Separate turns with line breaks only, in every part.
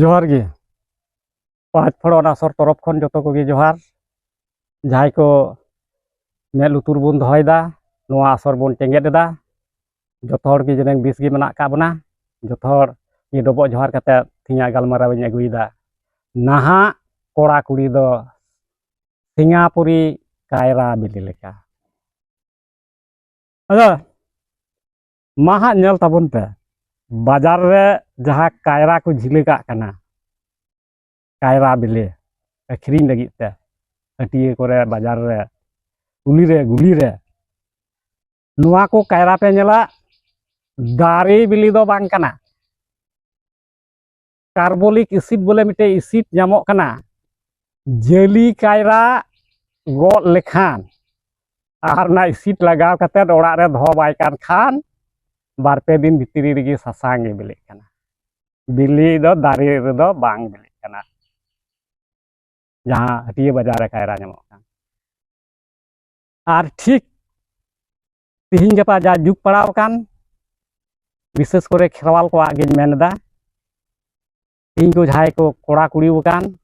ᱡᱚᱦᱟᱨ ᱜᱮ ᱯᱟᱸᱪ ᱯᱷᱚᱲᱚᱱ ᱟᱥᱚᱨ ᱛᱚᱨᱚᱯ ᱠᱷᱚᱱ ᱡᱚᱛᱚ ᱠᱚᱜᱮ ᱡᱚᱦᱟᱨ ᱡᱟᱦᱟᱸᱭ ᱠᱚ ᱢᱮᱫ ᱞᱩᱛᱩᱨ ᱵᱚᱱ ᱫᱚᱦᱚᱭᱮᱫᱟ ᱱᱚᱣᱟ ᱟᱥᱚᱨ ᱵᱚᱱ ᱪᱮᱸᱜᱮᱫ ᱮᱫᱟ ᱡᱚᱛᱚ ᱦᱚᱲ ᱜᱮ ᱡᱮᱱᱮᱝ ᱵᱤᱥ ᱜᱮ ᱢᱮᱱᱟᱜ ᱟᱠᱟᱫ ᱵᱚᱱᱟ ᱡᱚᱛᱚ ᱦᱚᱲ ᱜᱮ ᱰᱚᱵᱚᱜ ᱡᱚᱦᱟᱨ ᱠᱟᱛᱮᱫ ᱛᱤᱦᱤᱧᱟᱜ ᱜᱟᱞᱢᱟᱨᱟᱣ ᱤᱧ ᱟᱹᱜᱩᱭᱮᱫᱟ ᱱᱟᱦᱟᱜ ᱠᱚᱲᱟ ᱠᱩᱲᱤ ᱫᱚ ᱥᱤᱝᱜᱟᱯᱩᱨᱤ ᱠᱟᱭᱨᱟ ᱵᱤᱞᱤ ᱞᱮᱠᱟ ᱟᱫᱚ ᱢᱟᱦᱟᱜ ᱧᱮᱞ ᱛᱟᱵᱚᱱ ᱯᱮ बाज़ार रे जहाँ कायरा को झिलिका कायरा बिले अखरीन लगी ते। हटिए करे बाज़ार रे गुली रे गुली रे। नुआ को कायरा पे नेला दारे बिली दो बांग कना। कार्बोलिक एसिड बोले मिटे एसिड नामक कना। जली कायरा गो लेखान। आर ना एसिड लगाव कते, ओड़ा रे दो बाय कान खान। बार पे दिन भितरी रेगे सासांग बिले बिली दो, दारे रे दो, बांग बिले जहाँ हटिए बाज़ार रे कायरा आर ठीक, तिहिन गपा जा जुग कान। विशेष करे खेरवाल को आगे मेनदा तिहिन को जहाँ को कोड़ा कुड़ी कान।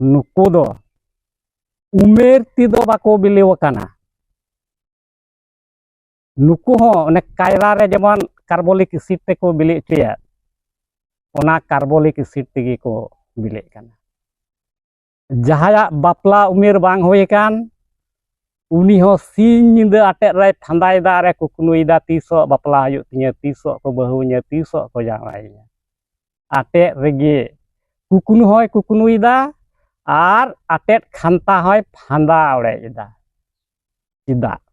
नुको उमेर ती दो बाको बिलेव nukuho ne kaira re jemon karbolik sitte ko bilik cuya ona karbolik sitte ko bilik kan jahaya bapla umir bang hoi kan uniho sinyin de ate re tandai da re kukunu ida tiso bapla yuk tinya tiso ko bahunya tiso ko yang lainnya ate regi kukunu hoi kukunu ida ar atet khanta hoi phanda ore ida ida.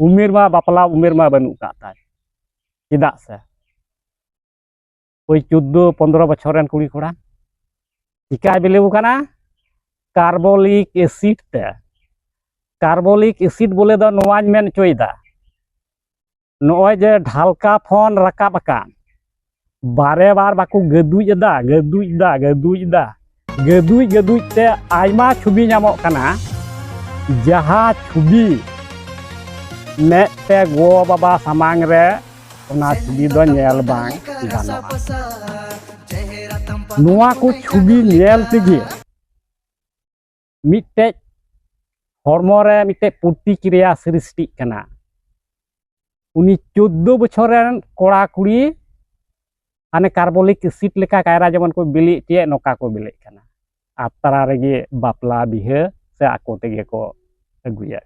उमेर में बापला उमेर में बनू का चेदा से? कोई चौदह, पंद्रह बचर कुड़ी कड़ा चिका बिलेबूना कार्बोलिक एसिड ते। कार्बोलिक एसिड बोले मैं चोदा नोजे ढालका फ़ोन रकाब अकान बारे बार बाकु गदुजा गदुजा गदुजा गदुज गदुजते छुबी छुबी में ते गो बाबा सामांग रे नेल बांग तेगे हरमो रे मिटे प्रतिक्रिया सृष्टि कना उनी 14 बछर कोड़ा कुड़ी आने कार्बोलिक एसिड लेका कायरा जेमन को बिली टिए नोका को बिले कना आतरा रेगे बापला बिहे से आको को अगुया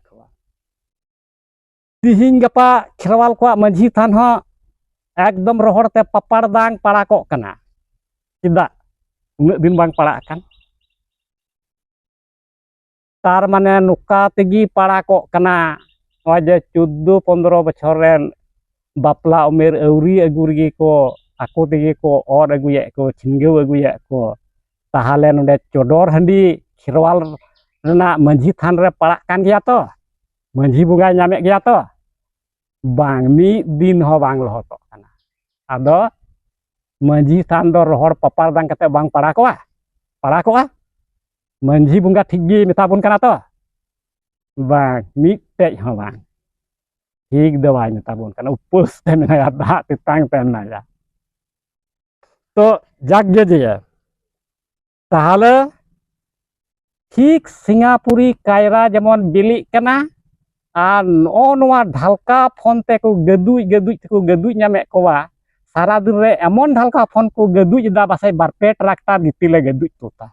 tihing pak kerawal kwa manji tanha ekdom rohor papar dang para kok kena kita nggak bang para kan. Tar mana nuka tegi para kok kena wajah cudu pondro bocoren bapla umir euri agurgi ko aku tinggi ko or aguye ko cinggu aguye ko. Tahalen udah codor handi kerawal Nah, menjitan repalakan kiato, menjibungan nyamek kiato bangmi dinho bang lhoto kana ado manji sandor hor papar dang bang parakoa parakoa manji bunga tiggi metapun kana toh bang mi te ho bang ik dewa ni tabun kana upus te mena ya da te tang te na ya to jak je je tahale ठीक सिंगापुरी कायरा जमन बिली कना ढालका फ़ोन ᱱᱚᱣᱟ ᱰᱷᱟᱞᱠᱟ ᱯᱷᱳᱱ ᱛᱮᱠᱚ ᱜᱟᱹᱫᱩᱡ ᱜᱟᱹᱫᱩᱡ ᱛᱮᱠᱚ ᱜᱟᱹᱫᱩᱡ ᱧᱟᱢᱮᱫ ᱠᱚᱣᱟ सारा दिन रे एमन ढालका फ़ोन को गदुज दा बासे बारपे ट्रैक्टर गितिले गदुज तोता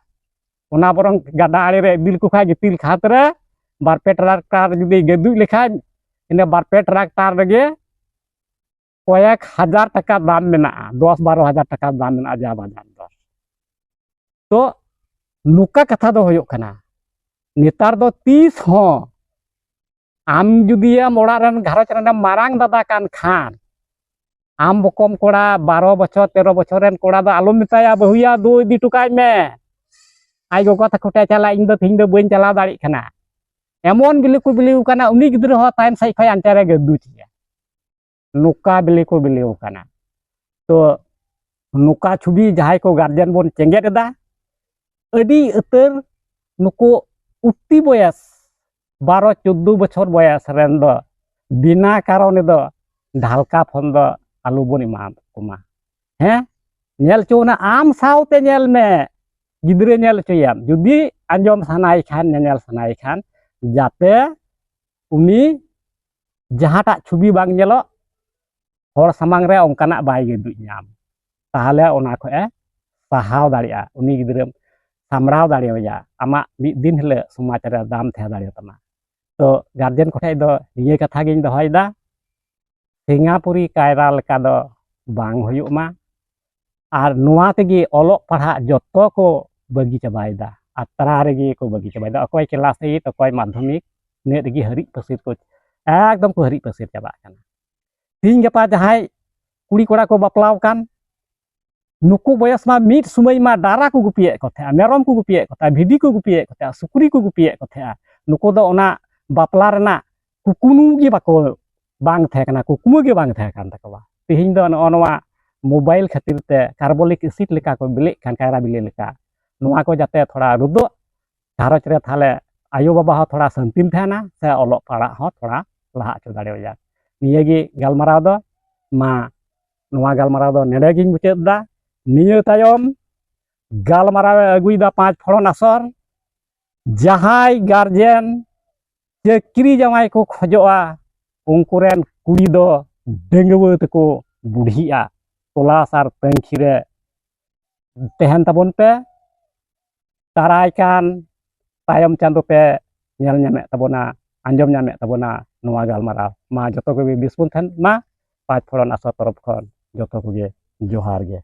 ओना बरं गाडा आड़े रे बिल को खा गितिल खातरे बारपे ट्रैक्टर जदी गदुज लेखा इने बारपे ट्रैक्टर रगे कयक हज़ार टका दाम मेना दस 12 हज़ार टका दाम मेना जा बाज़ार दर तो नुका कथा दो होयो कना नेतार दो 30 हों আম যদি মোড়ারেন ঘাড়চ রেন মারাং দাদা কান খান। আম বকম কোড়া, বারো বছর, তেরো বছরেন কোড়া দা আলো মেতায়া বহুয়া দু ইদি টুকাই মে। আই গো কথা খোটা চালা ইন দো থিং দো বইন চালা দাড়ি খানা। এমন বিলি কো বিলি উকানা উনি গিদ্র হ তাইম সাই খাই আনচারে গদু চিয়া নুকা বিলি কো বিলি উকানা তো নুকা ছবি যাহাই কো গার্জেন বন চেঙ্গেট দা। আদি উতর নুকো উত্তি বয়স baru cudu bocor boya serendo, bina karon itu dalca fondo alu kuma, he? Nyal cuna am saute nyelme gidre nyal cuyam, jadi anjom sanaikan kan sanaikan sanai jate umi jahat tak cubi bang nyelok hor samang om kena bayi gitu nyam, tahale on aku eh, tahau dari ya, umi gidre samrau dari ya, ama bin hle semua cerita dam teh dari teman ᱛᱚ ᱜᱟᱨᱡᱮᱱ ᱠᱚᱴᱷᱮᱡ ᱫᱚ ᱱᱤᱭᱟᱹ ᱠᱟᱛᱷᱟ ᱜᱤᱧ ᱫᱚᱦᱚᱭᱮᱫᱟ ᱥᱤᱝᱜᱟᱯᱩᱨᱤ ᱠᱟᱭᱨᱟ ᱞᱮᱠᱟ ᱫᱚ ᱵᱟᱝ ᱦᱩᱭᱩᱜ ᱢᱟ ᱟᱨ ᱱᱚᱣᱟ ᱛᱮᱜᱮ ᱚᱞᱚᱜ ᱯᱟᱲᱦᱟᱜ ᱡᱚᱛᱚ ko bagi ᱪᱟᱵᱟᱭᱮᱫᱟ ᱟᱛᱨᱟ ᱨᱮᱜᱮ ᱠᱚ ᱵᱟᱹᱜᱤ ᱪᱟᱵᱟᱭᱮᱫᱟ ᱚᱠᱚᱭ ᱠᱮᱞᱟᱥ ᱮᱭᱤᱴ ᱚᱠᱚᱭ ᱢᱟᱫᱽᱫᱷᱚᱢᱤᱠ ᱤᱱᱟᱹᱜ ᱨᱮᱜᱮ ᱦᱟᱹᱨᱤᱡ ᱯᱟᱹᱥᱤᱨ ᱠᱚ ᱮᱠᱫᱚᱢ ᱠᱚ ᱦᱟᱹᱨᱤᱡ ᱯᱟᱹᱥᱤᱨ ᱪᱟᱵᱟᱜ ᱠᱟᱱᱟ ᱛᱤᱦᱤᱧ ᱜᱟᱯᱟ ᱡᱟᱦᱟᱸᱭ ᱠᱩᱲᱤ ᱠᱚᱲᱟ ᱠᱚ ᱵᱟᱯᱞᱟᱣ ᱟᱠᱟᱱ ᱱᱩᱠᱩ ᱵᱚᱭᱚᱥ ᱢᱟ ᱢᱤᱫ ᱥᱩᱢᱟᱹᱭ ᱢᱟ ᱰᱟᱨᱟ ᱠᱚ ᱜᱩᱯᱤᱭᱮᱫ ᱠᱚ ᱛᱟᱦᱮᱸᱜᱼᱟ ᱢᱮᱨᱚᱢ ᱠᱚ ᱜᱩᱯᱤᱭᱮᱫ ᱠᱚ ᱛᱟᱦᱮᱸᱜᱼᱟ ᱵᱷᱤᱰᱤ ᱠᱚ ᱜᱩᱯᱤᱭᱮᱫ ᱠᱚ ᱛᱟᱦᱮᱸᱜᱼᱟ ᱥᱩᱠᱨᱤ ᱠᱚ ᱜᱩᱯᱤᱭᱮᱫ ᱠᱚ ᱛᱟᱦᱮᱸᱜᱼᱟ ᱱᱩᱠᱩ ᱫᱚ ᱚᱱᱟ ᱵᱟᱯᱞᱟ ᱨᱮᱱᱟᱜ ᱠᱩᱠᱢᱩ ᱜᱮ ᱵᱟᱠᱚ ᱵᱟᱝ ᱛᱟᱦᱮᱸ ᱠᱟᱱᱟ ᱠᱩᱠᱢᱩ ᱜᱮ ᱵᱟᱝ ᱛᱟᱦᱮᱸ ᱠᱟᱱ ᱛᱟᱠᱚᱣᱟ ᱛᱤᱦᱤᱧ ᱫᱚ ᱱᱚᱜᱼᱚ ᱱᱚᱣᱟ ᱢᱳᱵᱟᱭᱤᱞ ᱠᱷᱟᱹᱛᱤᱨ ᱛᱮ ᱠᱟᱨᱵᱚᱞᱤᱠ ᱮᱥᱤᱰ ᱞᱮᱠᱟ ᱠᱚ ᱵᱤᱞᱤᱜ ᱠᱟᱱ ᱠᱟᱭᱨᱟ ᱵᱤᱞᱤ ᱞᱮᱠᱟ ᱱᱚᱣᱟ ᱠᱚ ᱡᱟᱛᱮ ᱛᱷᱚᱲᱟ ᱨᱩᱫᱚᱜ ᱜᱷᱟᱨᱚᱸᱡᱽ ᱨᱮ ᱛᱟᱦᱞᱮ ᱟᱭᱳ ᱵᱟᱵᱟ ᱦᱚᱸ ᱛᱷᱚᱲᱟ ᱥᱟᱱᱛᱤᱢ ᱛᱟᱦᱮᱱᱟ ᱥᱮ ᱚᱞᱚᱜ ᱯᱟᱲᱦᱟᱜ ᱦᱚᱸ ᱛᱷᱚᱲᱟ ᱞᱟᱦᱟ ᱦᱚᱪᱚ ᱫᱟᱲᱮᱣᱟᱭᱟ ᱱᱤᱭᱟᱹᱜᱮ ᱜᱟᱞᱢᱟᱨᱟᱣ ᱫᱚ ᱢᱟ ᱱᱚᱣᱟ ᱜᱟᱞᱢᱟᱨᱟw ᱫᱚ ᱱᱮᱰᱮ ᱜᱤᱧ ᱢᱩᱪᱟᱹᱫ ᱮᱫᱟ ᱱᱤᱭᱟᱹ ᱛᱟᱭᱚᱢ ᱜᱟᱞᱢᱟᱨᱟᱣᱮ ᱟᱹᱜᱩᱭᱮᱫᱟ ᱯᱟᱸᱪ ᱯᱷᱚᱲᱚᱱ ᱟᱥᱚᱨ ᱡᱟᱦᱟᱸᱭ ᱜᱟᱨᱡᱮᱱ ᱪᱟᱹᱠᱨᱤ ᱡᱟᱶᱟᱭ ᱠᱚ ᱠᱷᱚᱡᱚᱜᱼᱟ ᱩᱱᱠᱩ ᱨᱮᱱ ᱠᱩᱲᱤ ᱫᱚ ᱰᱟᱺᱜᱩᱣᱟᱹ ᱛᱮᱠᱚ ᱵᱩᱰᱷᱤᱜᱼᱟ ᱛᱚᱞᱟᱥ ᱟᱨ ᱛᱟᱹᱝᱠᱷᱤ ᱨᱮ ᱛᱟᱦᱮᱱ ᱛᱟᱵᱚᱱ ᱯᱮ ᱫᱟᱨᱟᱭ ᱠᱟᱱ ᱛᱟᱭᱚᱢ ᱪᱟᱸᱫᱳ ᱯᱮ ᱧᱮᱞ ᱧᱟᱢᱮᱫ ᱛᱟᱵᱚᱱᱟ ᱟᱸᱡᱚᱢ ᱧᱟᱢᱮᱫ ᱛᱟᱵᱚᱱᱟ ᱱᱚᱣᱟ ᱜᱟᱞᱢᱟᱨᱟᱣ ᱢᱟ ᱡᱚᱛᱚ ᱠᱚᱜᱮ ᱵᱮᱥ ᱵᱚᱱ ᱛᱟᱦᱮᱱ ᱢᱟ ᱯᱟᱸᱪ ᱯᱷᱚᱲᱚᱱ ᱟᱥᱚᱨ ᱛᱚᱨᱚᱯ ᱠᱷᱚᱱ ᱡᱚᱛᱚ ᱠᱚᱜᱮ ᱡᱚᱦᱟᱨ ᱜᱮ